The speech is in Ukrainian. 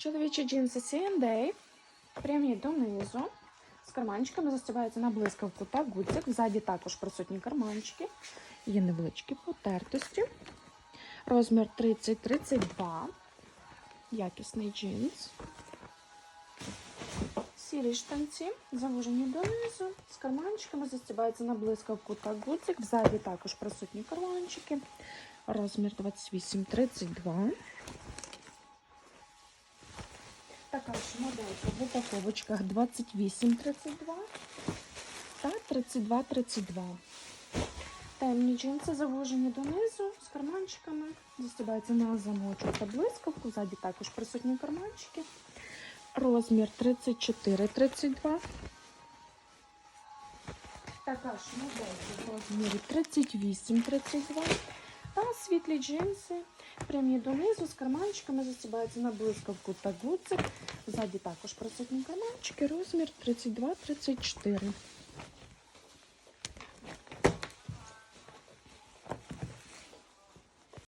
Чоловічі джинси C&A, прямі донизу. З карманчиками застібаються на блискавку та гудзик. Ззаді також присутні карманчики. Є невеличкі потертості. Розмір 30-32. Якісний джинс. Сірі штанці, завужені донизу. З карманчиками застібаються на блискавку та гудзик. Ззаді також присутні карманчики. Розмір 28-32. Така ж моделька в упаковочках 28-32 та 32-32. Темні джинси завужені донизу з карманчиками. Застібаються на замочок та блискавку. Ззаді також присутні карманчики. Розмір 34-32. Така ж моделька в розмірі 38-32. Та світлі джинси, прямі донизу з карманчиками засібаються на блискавку та гудзик. Ззаді також присутні карманчики, розмір 32-34.